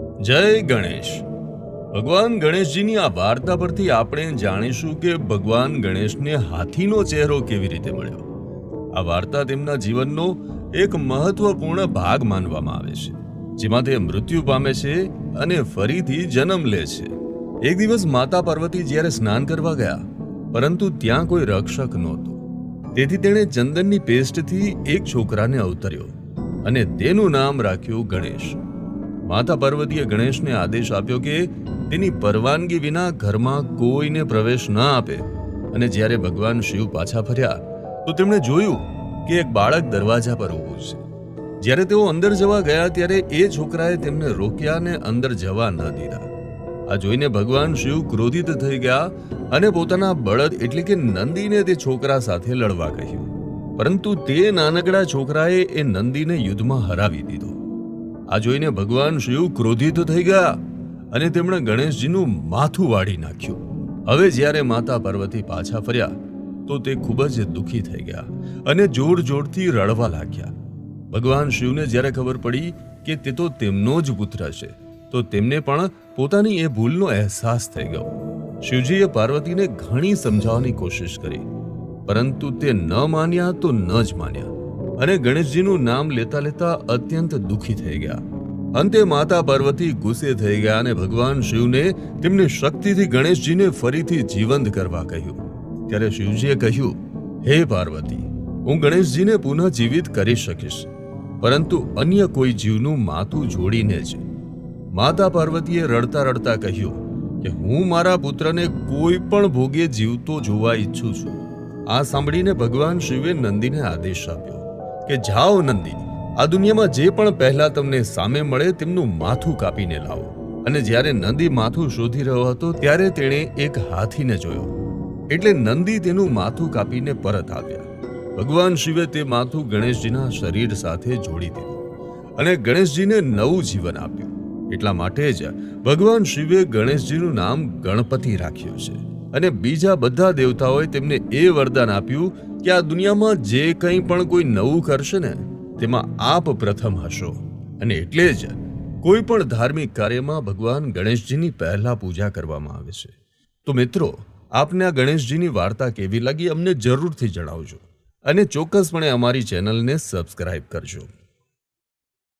જય ગણેશ. ભગવાન ગણેશજીની આ વાર્તા પરથી આપણે જાણીશું કે ભગવાન ગણેશને હાથીનો ચહેરો કેવી રીતે મળ્યો. આ વાર્તા તેમના જીવનનો એક મહત્વપૂર્ણ ભાગ માનવામાં આવે છે, જેમાં તે મૃત્યુ પામે છે અને ફરીથી જન્મ લે છે. એક દિવસ માતા પાર્વતી જ્યારે સ્નાન કરવા ગયા, પરંતુ ત્યાં કોઈ રક્ષક નહોતું. તેથી તેણે ચંદનની પેસ્ટથી એક છોકરાને અવતર્યો અને તેનું નામ રાખ્યું ગણેશ. માતા પાર્વતીએ ગણેશને આદેશ આપ્યો કે તેની પરવાનગી વિના ઘરમાં કોઈને પ્રવેશ ન આપે. અને જ્યારે ભગવાન શિવ પાછા ફર્યા, તો તેમણે જોયું કે એક બાળક દરવાજા પર ઊભું છે. જ્યારે તેઓ અંદર જવા ગયા, ત્યારે એ છોકરાએ તેમને રોક્યા અને અંદર જવા ન દીધા. આ જોઈને ભગવાન શિવ ક્રોધિત થઈ ગયા અને પોતાના બળદ એટલે કે નંદીને તે છોકરા સાથે લડવા કહ્યું. પરંતુ તે નાનકડા છોકરાએ એ નંદીને યુદ્ધમાં હરાવી દીધો. આ જોઈને ભગવાન શિવ ક્રોધિત થઈ ગયા અને તેમણે ગણેશજીનું માથું વાળી નાખ્યું. હવે જ્યારે માતા પાર્વતી પાછા ફર્યા, તો તે ખૂબ જ દુઃખી થઈ ગયા અને જોર જોરથી રડવા લાગ્યા. ભગવાન શિવને જ્યારે ખબર પડી કે તે તો તેમનો જ પુત્ર છે, તો તેમને પણ પોતાની એ ભૂલનો અહેસાસ થઈ ગયો. શિવજીએ પાર્વતીને ઘણી સમજાવવાની કોશિશ કરી, પરંતુ તે ન માન્યા તો ન જ માન્યા. અને ગણેશજીનું નામ લેતા લેતા અત્યંત દુઃખી થઈ ગયા. અંતે માતા પાર્વતી ગુસ્સે થઈ ગયા અને ભગવાન શિવને તેમની શક્તિથી ગણેશજીને ફરીથી જીવંત કરવા કહ્યું. ત્યારે શિવજીએ કહ્યું, હે પાર્વતી, હું ગણેશજીને પુનઃ જીવિત કરી શકીશ, પરંતુ અન્ય કોઈ જીવનું માથું જોડીને જ. માતા પાર્વતીએ રડતા રડતા કહ્યું, કે હું મારા પુત્રને કોઈ પણ ભોગે જીવતો જોવા ઈચ્છું છું. આ સાંભળીને ભગવાન શિવે નંદીને આદેશ આપ્યો. કે જાઓ નંદી, આ દુનિયામાં જે પણ પહેલા તમને સામે મળે તેમનું માથું કાપીને લાવો. અને જ્યારે નંદી માથું શોધી રહ્યો હતો, ત્યારે તેણે એક હાથીને જોયો. એટલે નંદી તેનું માથું કાપીને પરત આવ્યા. ભગવાન શિવે તે માથું ગણેશજીના શરીર સાથે જોડી દીધું. અને ગણેશજીને નવું જીવન આપ્યું. એટલા માટે જ ભગવાન શિવે ગણેશજીનું નામ ગણપતિ રાખ્યું છે. અને બીજા બધા દેવતાઓએ તેમને એ વરદાન આપ્યું કે આ દુનિયામાં જે કંઈ પણ કોઈ નવું કરશે ને, તેમાં આપ પ્રથમ હશો. અને એટલે જ કોઈ પણ ધાર્મિક કાર્યમાં ભગવાન ગણેશજીની પહેલા પૂજા કરવામાં આવે છે. તો મિત્રો, આપને આ ગણેશજીની વાર્તા કેવી લાગી અમને જરૂરથી જણાવજો. અને ચોક્કસપણે અમારી ચેનલને સબસ્ક્રાઇબ કરજો.